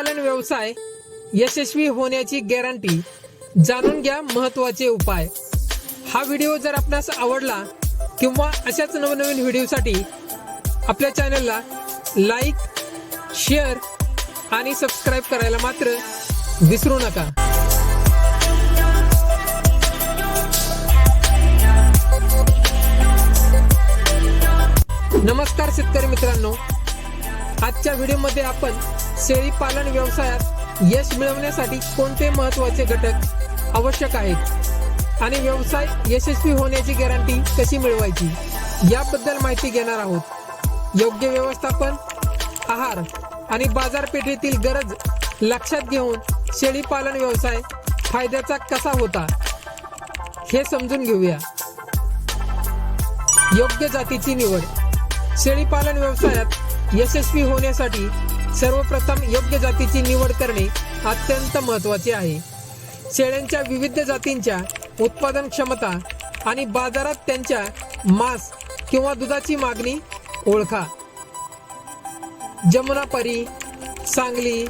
शेळीपालन व्यवसाय यशस्वी होण्याची गॅरंटी जाणून घ्या महत्त्वाचे उपाय. हा व्हिडिओ जर आपणास आवडला किंवा अशाच नवनवीन व्हिडिओसाठी आपल्या चॅनलला लाईक शेअर आणि सबस्क्राईब करायला मात्र विसरू नका. नमस्कार शेतकरी मित्रांनो. आजच्या व्हिडिओमध्ये आपण शेळी पालन व्यवसायात यश मिळवण्यासाठी कोणते महत्त्वाचे घटक आवश्यक आहेत? आणि व्यवसाय यशस्वी होण्याची गॅरंटी कशी मिळवायची? याबद्दल माहिती घेणार आहोत. योग्य व्यवस्थापन आहार आणि बाजारपेठेतील गरज लक्षात घेऊन शेळी पालन व्यवसाय फायद्याचा कसा होता हे समजून घेऊया. योग्य जातीची निवड. शेळीपालन व्यवसायात यशस्वी होण्यासाठी सर्वप्रथम योग्य जातीची निवड करणे अत्यंत महत्त्वाचे आहे. शेळ्यांच्या विविध जातींच्या उत्पादन क्षमता आणि बाजारात त्यांच्या मांस किंवा दुधाची मागणी ओळखा. जमुनापरी सांगली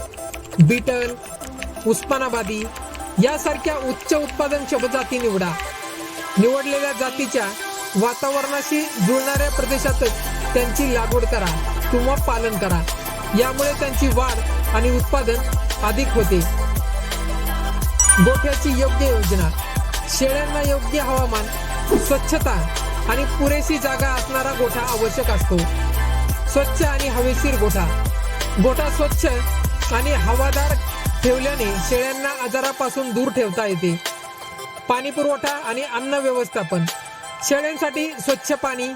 बीटल उस्मानाबादी यासारख्या उच्च उत्पादनक्षम जाती निवडा. निवडलेल्या जातीच्या वातावरणाशी जुळणाऱ्या प्रदेशातच त्यांची लागवड करा. किंवा पालन करा. यामुळे त्यांची वाढ आणि उत्पादन अधिक होते. गोठ्याची योग्य योजना. शेळ्यांना योग्य हवामान स्वच्छता आणि पुरेशी जागा असणारा गोठा आवश्यक असतो. स्वच्छ आणि हवेशीर गोठा. गोठा स्वच्छ आणि हवादार ठेवल्याने शेळ्यांना आजारापासून दूर ठेवता येते. पाणी पुरवठा आणि अन्न व्यवस्थापन. शेळ्यांसाठी स्वच्छ पाणी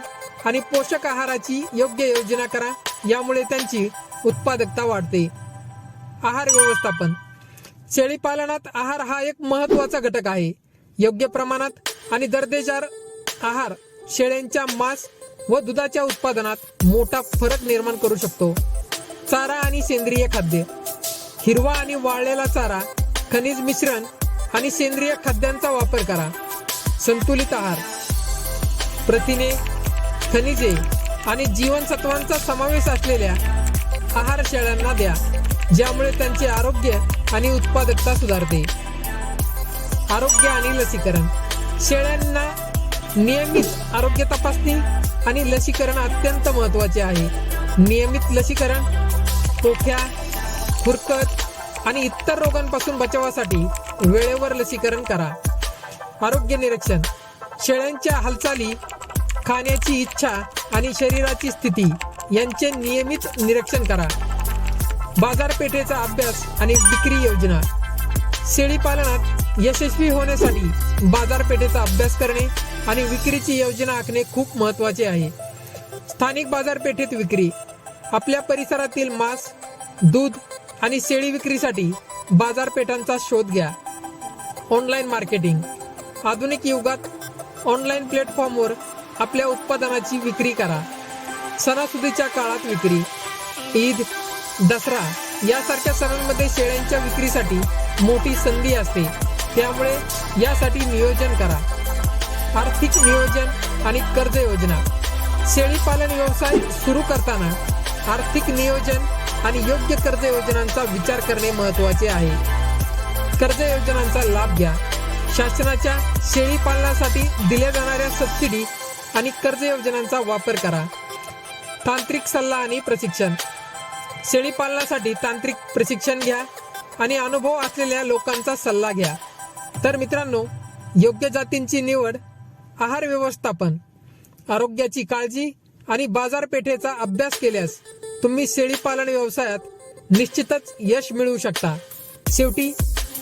आणि पोषक आहाराची योग्य योजना करा. यामुळे त्यांची उत्पादकता वाढते. आहार व्यवस्थापन. शेळी पालनात आहार हा एक महत्त्वाचा घटक आहे. योग्य प्रमाणात आणि दर्जेदार आहार शेळ्यांच्या मांस व दुधाच्या उत्पादनात मोठा फरक निर्माण करू शकतो. चारा आणि सेंद्रिय खाद्य. हिरवा आणि वाळलेला चारा खनिज मिश्रण आणि सेंद्रिय खाद्यांचा वापर करा. संतुलित आहार. प्रथिने खनिजे आणि जीवनसत्वांचा समावेश असलेल्या आहार शेळ्यांना द्या ज्यामुळे त्यांचे आरोग्य आणि उत्पादकता सुधारते. आरोग्य आणि लसीकरण. शेळ्यांना नियमित आरोग्य तपासणी आणि लसीकरण अत्यंत महत्त्वाचे आहे. नियमित लसीकरण पोख्या खुरकत आणि इतर रोगांपासून बचावासाठी वेळेवर लसीकरण करा. आरोग्य निरीक्षण. शेळ्यांच्या हालचाली खाण्याची इच्छा आणि शरीराची स्थिती यांचे नियमित निरीक्षण करा. बाजारपेठेचा अभ्यास आणि विक्री योजना. शेळी पालनात यशस्वी होण्यासाठी बाजारपेठेचा अभ्यास करणे आणि विक्रीची योजना आखणे खूप महत्त्वाचे आहे. स्थानिक बाजारपेठेत विक्री. आपल्या परिसरातील मांस दूध आणि शेळी विक्रीसाठी बाजारपेठांचा शोध घ्या. Online marketing. आधुनिक युगात ऑनलाईन प्लॅटफॉर्मवर आपल्या उत्पादनाची विक्री करा. सणासुदीच्या काळात विक्री ईद दसरा यासारख्या सणांमध्ये शेळ्यांच्या विक्रीसाठी मोठी संधी असते. त्यामुळे यासाठी नियोजन करा. आर्थिक नियोजन आणि कर्ज योजना. शेळी पालन व्यवसाय सुरू करताना आर्थिक नियोजन आणि योग्य कर्ज योजनांचा विचार करणे महत्त्वाचे आहे. कर्ज योजनांचा लाभ घ्या. शासनाच्या शेळी पालनासाठी दिल्या जाणाऱ्या सबसिडी आणि कर्ज योजनांचा वापर करा. तांत्रिक सल्ला आणि प्रशिक्षण. शेळी पालनासाठी तांत्रिक प्रशिक्षण घ्या आणि अनुभव असलेल्या लोकांचा सल्ला घ्या. तर मित्रांनो योग्य जातींची निवड आहार व्यवस्थापन आरोग्याची काळजी आणि बाजारपेठेचा अभ्यास केल्यास तुम्ही शेळी पालन व्यवसायात निश्चितच यश मिळवू शकता. शेवटी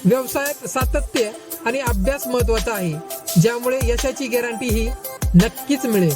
व्यवसायात सातत्य आणि अभ्यास महत्त्वाचा आहे. ज्यामुळे यशाची गॅरंटी ही नक्कीच मिळेल.